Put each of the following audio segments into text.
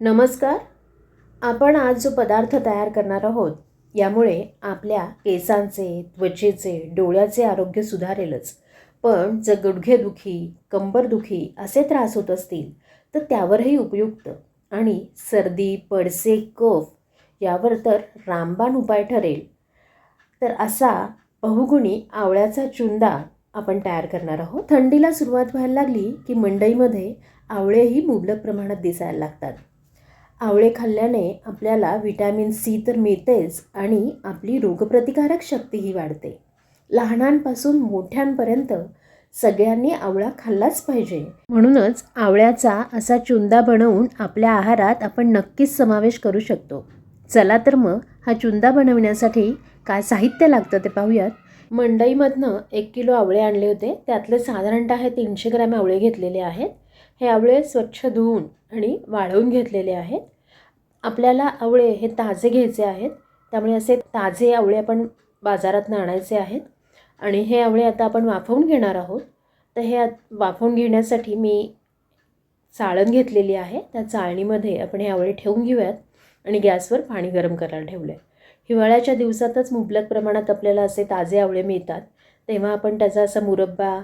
नमस्कार. आपण आज जो पदार्थ तयार करणार आहोत यामुळे आपल्या केसांचे त्वचेचे डोळ्याचे आरोग्य सुधारेलच. पण जर गुडघेदुखी कंबरदुखी असे त्रास होत असतील तर त्यावरही उपयुक्त. आणि सर्दी पडसे कफ यावर तर रामबाण उपाय ठरेल. तर असा बहुगुणी आवळ्याचा चुंदा आपण तयार करणार आहोत. थंडीला सुरुवात व्हायला लागली की मंडईमध्ये आवळेही मुबलक प्रमाणात दिसायला लागतात. आवळे खाल्ल्याने आपल्याला व्हिटॅमिन सी तर मिळतेच आणि आपली रोगप्रतिकारक शक्तीही वाढते. लहानांपासून मोठ्यांपर्यंत सगळ्यांनी आवळा खाल्लाच पाहिजे. म्हणूनच आवळ्याचा असा चुंदा बनवून आपल्या आहारात आपण नक्कीच समावेश करू शकतो. चला तर मग हा चुंदा बनवण्यासाठी काय साहित्य लागतं ते पाहूयात. मंडईमधनं एक किलो आवळे आणले होते. त्यातले साधारणतः हे तीनशे ग्रॅम आवळे घेतलेले आहेत. हे आवळे स्वच्छ धुवून आणि वाळवून घेतलेले आहेत. आपल्याला आवळे हे ताजे घ्यायचे आहेत. त्यामुळे असे ताजे आवळे आपण बाजारात आणायचे आहेत. आणि हे आवळे आता आपण वाफवून घेणार आहोत. तर हे आत- वाफवून घेण्यासाठी मी चाळण घेतलेली आहे. त्या चाळणीमध्ये आपण हे आवळे ठेवून घेऊयात आणि गॅसवर पाणी गरम करायला ठेवलं आहे हिवाळ्याच्या दिवसातच मुबलक प्रमाणात आपल्याला असे ताजे आवळे मिळतात. तेव्हा आपण त्याचा असा मुरब्बा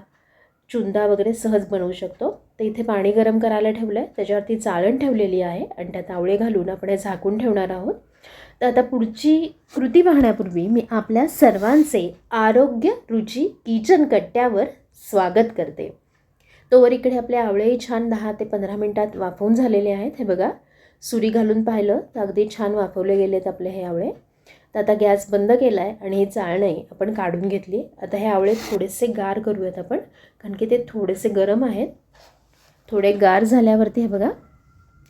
चुंदा वगैरे सहज बनवू शकतो. तर इथे पाणी गरम करायला ठेवलं आहे त्याच्यावरती चाळण ठेवलेली आहे आणि त्यात आवळे घालून आपण हे झाकून ठेवणार आहोत. तर आता पुढची कृती पाहण्यापूर्वी मी आपल्या सर्वांचे आरोग्य रुची किचन कट्ट्यावर स्वागत करते. तोवर इकडे आपले आवळेही छान दहा ते पंधरा मिनटात वाफवून झालेले आहेत. हे बघा सुरी घालून पाहिलं तर अगदी छान वाफवले गेलेत आपले हे आवळे. तर आता गॅस बंद केला आहे आणि हे चाळणं आपण काढून घेतली. आता हे आवळे थोडेसे गार करूयात आपण कारण की ते थोडेसे गरम आहेत. थोडे गार झाल्यावरती हे बघा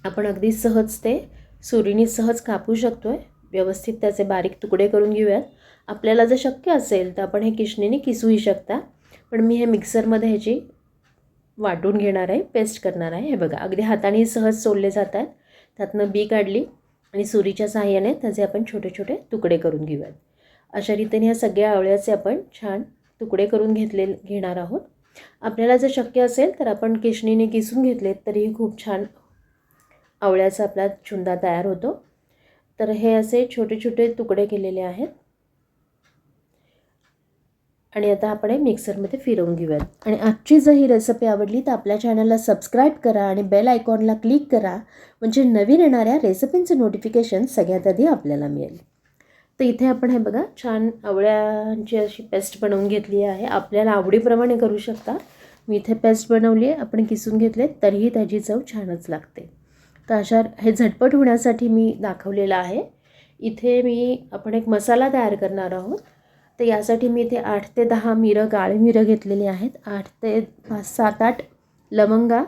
आपण अगदी सहज ते सुरीने सहज कापू शकतो आहे व्यवस्थित त्याचे बारीक तुकडे करून घेऊयात. आपल्याला जर शक्य असेल तर आपण हे किशनीने किसूही शकता. पण मी हे मिक्सरमध्ये ह्याची वाटून घेणार आहे पेस्ट करणार आहे. हे बघा अगदी हाताने सहज सोडले जातात. त्यातनं बी काढली. आणि सुरीच्या सहाय्याने त्याचे आपण छोटे छोटे तुकडे करून घेऊयात. अशा रीतीने ह्या सगळ्या आवळ्याचे आपण छान तुकडे करून घेतले घेणार आहोत. आपल्याला जर शक्य असेल तर आपण किशणीने किसून घेतलेत तरीही खूप छान आवळ्याचा आपला चुंदा तयार होतो. तर हे असे छोटे छोटे तुकडे केलेले आहेत. आणि आता आपण हे मिक्सरमध्ये फिरवून घेऊयात. आणि आजची जर ही रेसिपी आवडली तर आपल्या चॅनलला सबस्क्राईब करा आणि बेल आयकॉनला क्लिक करा. म्हणजे नवीन येणाऱ्या रेसिपींचं नोटिफिकेशन सगळ्यात आधी आपल्याला मिळेल. तर इथे आपण हे बघा छान आवळ्यांची अशी पेस्ट बनवून घेतली आहे. आपल्याला आवडीप्रमाणे करू शकता. मी इथे पेस्ट बनवली आहे आपण किसून घेतले तरीही त्याची चव छानच लागते. तर अशा हे झटपट होण्यासाठी मी दाखवलेलं आहे. इथे मी आपण एक मसाला तयार करणार आहोत. तर यासाठी मी इथे आठ ते दहा मिरं काळे मिरं घेतलेली आहेत. आठ ते पाच सात आठ लवंगा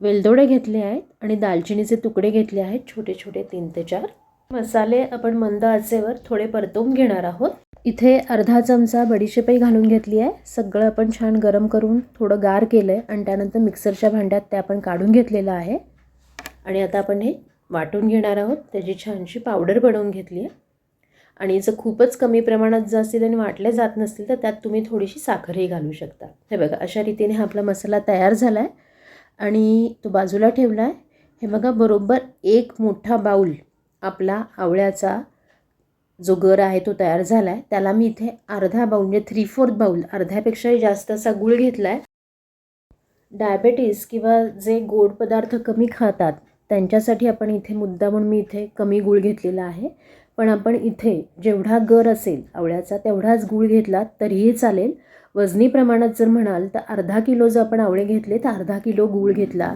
वेलदोडे घेतले आहेत आणि दालचिनीचे तुकडे घेतले आहेत. छोटे छोटे तीन ते चार. मसाले आपण मंद आचेवर थोडे परतवून घेणार आहोत. इथे अर्धा चमचा बडीशेपही घालून घेतली आहे. सगळं आपण छान गरम करून थोडं गार केलं आहे आणि त्यानंतर मिक्सरच्या भांड्यात ते आपण काढून घेतलेलं आहे. आणि आता आपण हे वाटून घेणार आहोत. त्याची छानशी पावडर बनवून घेतली आहे. आणि जर खूपच कमी प्रमाणात जर असतील आणि वाटले जात नसतील तर त्यात तुम्ही थोडीशी साखरही घालू शकता. हे बघा अशा रीतीने हा आपला मसाला तयार झाला आहे आणि तो बाजूला ठेवला आहे हे बघा बरोबर एक मोठा बाऊल आपला आवळ्याचा जो गर आहे तो तयार झाला आहे त्याला मी इथे अर्धा बाऊल म्हणजे थ्री फोर्थ बाऊल अर्ध्यापेक्षाही जास्त असा गूळ घेतला आहे डायबेटीस किंवा जे गोड पदार्थ कमी खातात त्यांच्यासाठी आपण इथे मुद्दा म्हणून मी इथे कमी गूळ घेतलेला आहे. पण आपण इथे जेवढा गर असेल आवळ्याचा तेवढाच गूळ घेतला तरीही चालेल. वजनी प्रमाणात जर म्हणाल तर अर्धा किलो जर आपण आवळे घेतले तर अर्धा किलो गूळ घेतला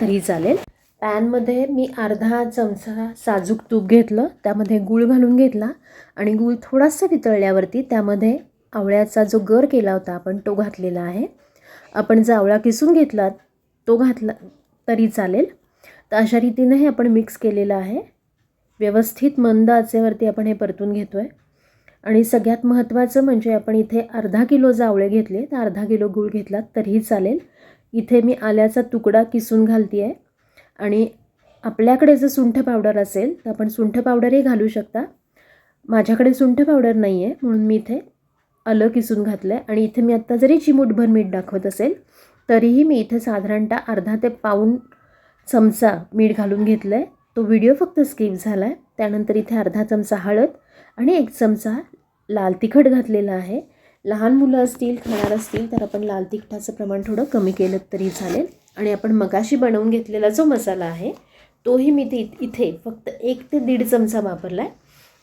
तरी चालेल. पॅनमध्ये मी अर्धा चमचा साजूक तूप घेतलं त्यामध्ये गूळ घालून घेतला आणि गूळ थोडासा वितळल्यावरती त्यामध्ये आवळ्याचा जो गर केला होता आपण तो घातलेला आहे. आपण जर आवळा किसून घेतला तो घातला तरी चालेल. तर अशा रीतीने हे आपण मिक्स केलेलं आहे. व्यवस्थित मंद आचेवरती आपण हे परतून घेतो आहे आणि सगळ्यात महत्त्वाचं म्हणजे आपण इथे अर्धा किलो जावळे घेतले तर अर्धा किलो गूळ घेतला तरीही चालेल. इथे मी आल्याचा तुकडा किसून घालते आहे आणि आपल्याकडे जर सुंठ पावडर असेल तर आपण सुंठ पावडरही घालू शकता. माझ्याकडे सुंठ पावडर नाही आहे म्हणून मी इथे आलं किसून घातलं आहे आणि इथे मी आत्ता जरी चिमूटभर मीठ दाखवत असेल तरीही मी इथे साधारणतः अर्धा ते पाऊण चमचा मीठ घालून घेतलं आहे तो व्हिडिओ फक्त स्किप झाला आहे त्यानंतर इथे अर्धा चमचा हळद आणि एक चमचा लाल तिखट घातलेला आहे. लहान मुलं असतील खाणार असतील तर आपण लाल तिखटाचं प्रमाण थोडं कमी केलं तरी चालेल. आणि आपण मगाशी बनवून घेतलेला जो मसाला आहे तोही मी ते इथे फक्त एक ते दीड चमचा वापरला आहे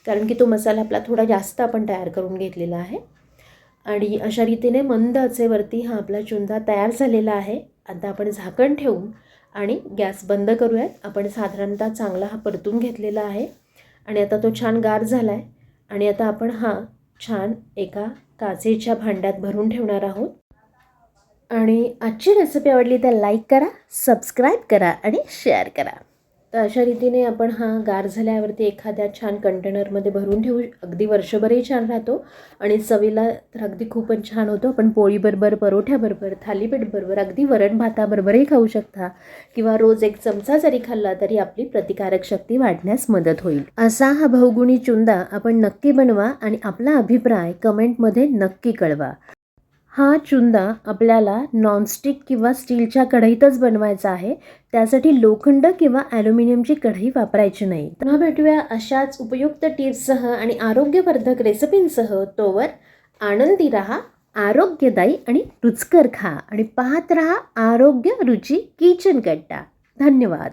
कारण की तो मसाला आपला थोडा जास्त आपण तयार करून घेतलेला आहे. आणि अशा रीतीने मंद आचेवरती हा आपला चुंदा तयार झालेला आहे. आता आपण झाकण ठेवून आणि गॅस बंद करूयात. आपण साधारणतः चांगला हा परतून घेतलेला आहे. आणि आता तो छान गार झाला आहे आणि आता आपण हा छान एका काचेच्या भांड्यात भरून ठेवणार आहोत. आणि आजची रेसिपी आवडली तर लाईक करा सबस्क्राईब करा आणि शेअर करा. तर अशा रीतीने आपण हा गार झाल्यावरती एखाद्या छान कंटेनरमध्ये भरून ठेवू अगदी वर्षभरही छान राहतो. आणि चवीला तर अगदी खूपच छान होतो. आपण पोळीबरोबर परोठ्याबरोबर थालीपीठबरोबर अगदी वरण भाताबरोबरही खाऊ शकता. किंवा रोज एक चमचा जरी खाल्ला तरी आपली प्रतिकारक शक्ती वाढण्यास मदत होईल. असा हा बहुगुणी चुंदा आपण नक्की बनवा आणि आपला अभिप्राय कमेंटमध्ये नक्की कळवा. हा चुंदा आपल्याला नॉनस्टिक किंवा स्टीलच्या कढईतच बनवायचा आहे. त्यासाठी लोखंड किंवा ॲल्युमिनियमची कढई वापरायची नाही. पुन्हा भेटूया अशाच उपयुक्त टिप्ससह आणि आरोग्यवर्धक रेसिपींसह तोवर आनंदी राहा आरोग्यदायी आणि रुचकर खा. आणि पाहत रहा आरोग्य रुची किचन कट्टा. धन्यवाद.